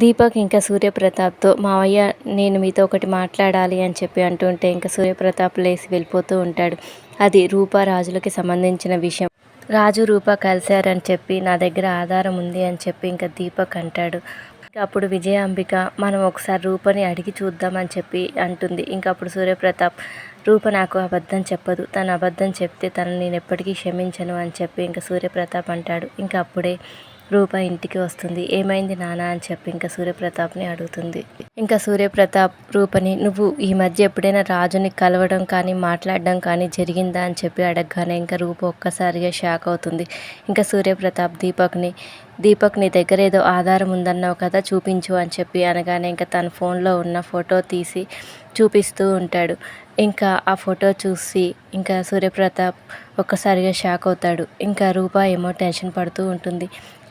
దీపక్ ఇంకా సూర్యప్రతాప్తో మావయ్య నేను మీతో ఒకటి మాట్లాడాలి అని చెప్పి అంటుంటే ఇంకా సూర్యప్రతాప్ లేసి వెళ్ళిపోతూ ఉంటాడు అది రూపా రాజులకి సంబంధించిన విషయం రాజు రూపా కలిశారని చెప్పి నా దగ్గర ఆధారం ఉంది అని చెప్పి ఇంకా దీపక్ అంటాడు ఇంకా అప్పుడు అంబిక మనం ఒకసారి రూపని అడిగి చూద్దామని చెప్పి అంటుంది ఇంకా అప్పుడు సూర్యప్రతాప్ రూప నాకు అబద్ధం చెప్పదు తను అబద్ధం చెప్తే తను నేను ఎప్పటికీ క్షమించను అని చెప్పి ఇంకా సూర్యప్రతాప్ అంటాడు ఇంకా అప్పుడే రూప ఇంటికి వస్తుంది ఏమైంది నానా అని చెప్పి ఇంకా సూర్యప్రతాప్ని అడుగుతుంది ఇంకా సూర్యప్రతాప్ రూపని నువ్వు ఈ మధ్య ఎప్పుడైనా రాజుని కలవడం కానీ మాట్లాడడం కానీ జరిగిందా అని చెప్పి అడగగానే ఇంకా రూప ఒక్కసారిగా షాక్ అవుతుంది ఇంకా సూర్యప్రతాప్ దీపక్ని దీపక్ నీ దగ్గర ఏదో ఆధారం ఉందన్నావు కదా చూపించు అని చెప్పి అనగానే ఇంకా తన ఫోన్లో ఉన్న ఫోటో తీసి చూపిస్తూ ఉంటాడు ఇంకా ఆ ఫోటో చూసి ఇంకా సూర్యప్రతాప్ ఒక్కసారిగా షాక్ అవుతాడు ఇంకా రూపా ఏమో టెన్షన్ పడుతూ ఉంటుంది